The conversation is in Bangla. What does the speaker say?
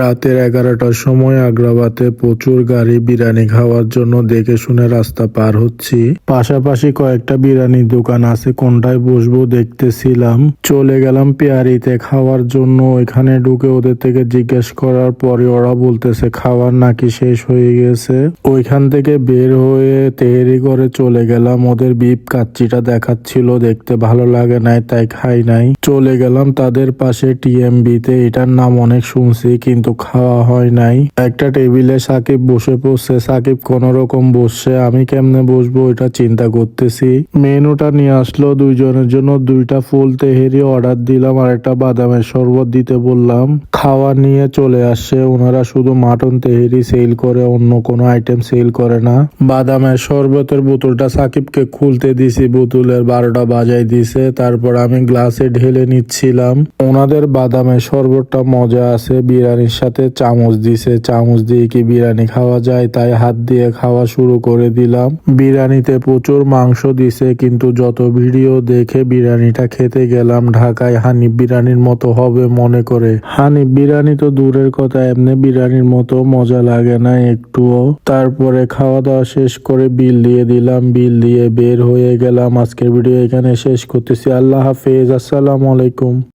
রাতের এগারোটার সময় আগ্রাবাদে প্রচুর গাড়ি বিরিয়ানি খাওয়ার জন্য দেখে শুনে রাস্তা পার হচ্ছি। পাশাপাশি কয়েকটা বিরিয়ানির দোকান আছে, কোনটায় বসবো দেখতেছিলাম। চলে গেলাম পেয়ারিতে খাওয়ার জন্য। ওইখানে ঢুকে ওদের থেকে জিজ্ঞেস করার পরে ওরা বলতেছে, খাওয়ার নাকি শেষ হয়ে গেছে। ওইখান থেকে বের হয়ে তেহেরি করে চলে গেলাম। ওদের বিপ কাচ্চিটা দেখাচ্ছিল, দেখতে ভালো লাগে নাই, তাই খাই নাই। চলে গেলাম তাদের পাশে টিএমবি তে এটার নাম অনেক শুনছি, কিন্তু খাওয়া হয় নাই। একটা টেবিলে সাকিব বসে পড়ছে। সাকিব কোন রকম বসছে, আমি কেমনে বসবো এটা চিন্তা করতেছি। মেনুটা নিয়ে আসলো দুইজনের জন্য। দুইটা ফুল তেহেরি অর্ডার দিলাম আর একটা বাদামের শরবত দিতে বললাম। খাওয়া নিয়ে চলে আসছে। ওনারা শুধু মাটন তেহেরি সেল করে, অন্য কোনো আইটেম সেল করে না। বাদামের শরবতের বোতলটা সাকিবকে খুলতে দিছি। বোতলের বারোটা বাজাই দিছে। তারপর আমি গ্লাসে ঢেলে নিচ্ছিলাম। ওনাদের বাদামের শরবতটা মজা আছে। বিরিয়ানির সাথে চামচ দিছে। চামচ দিয়ে কি বিরিয়ানি খাওয়া যায়? তাই হাত দিয়ে খাওয়া শুরু করে দিলাম। বিরিয়ানিতে প্রচুর মাংস দিছে, কিন্তু যত ভিডিও দেখে বিরিয়ানিটা খেতে গেলাম ঢাকায়, হানিফ বিরিয়ানির মতো হবে মনে করে। হানিফ বিরিয়ানি তো দূরের কথা, এমনি বিরিয়ানির মতো মজা লাগে না একটুও। তারপরে খাওয়া দাওয়া শেষ করে বিল দিয়ে দিলাম। বিল দিয়ে বের হয়ে গেলাম। আজকের ভিডিও এখানে শেষ করতেছি। আল্লাহ হাফেজ। আসসালামু আলাইকুম।